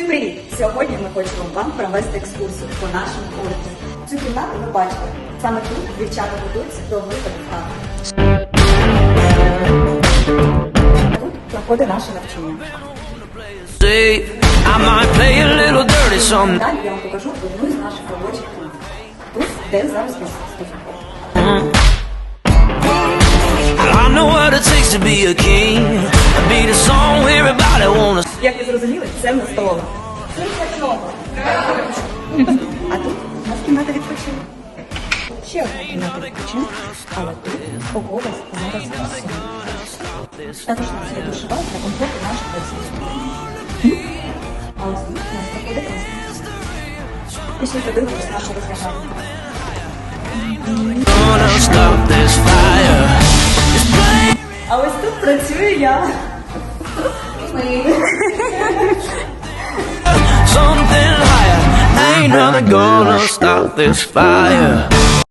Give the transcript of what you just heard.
Всім привіт! Сьогодні ми хочемо вам провести екскурсію по нашому курсу. Цю кімнату ви бачите. Саме тут дівчата готуються до виходу. Тут проходить наше навчання. Далі я вам покажу одну із наших робочих кімнат. Тут, де зараз ми стоїмо. I know what it takes to be a king. Як ви зрозуміли, це в нас столова. А тут у нас кімната відпочинку. Ще одна кімната відпочинку, але тут погода зараз сонячна. Також у нас є душова для комфорту наших працівників. А ось тут у нас проходить клас. Пішли подивимось нашу fire. А ось тут працюю я. Something higher. Ain't nothing gonna stop this fire.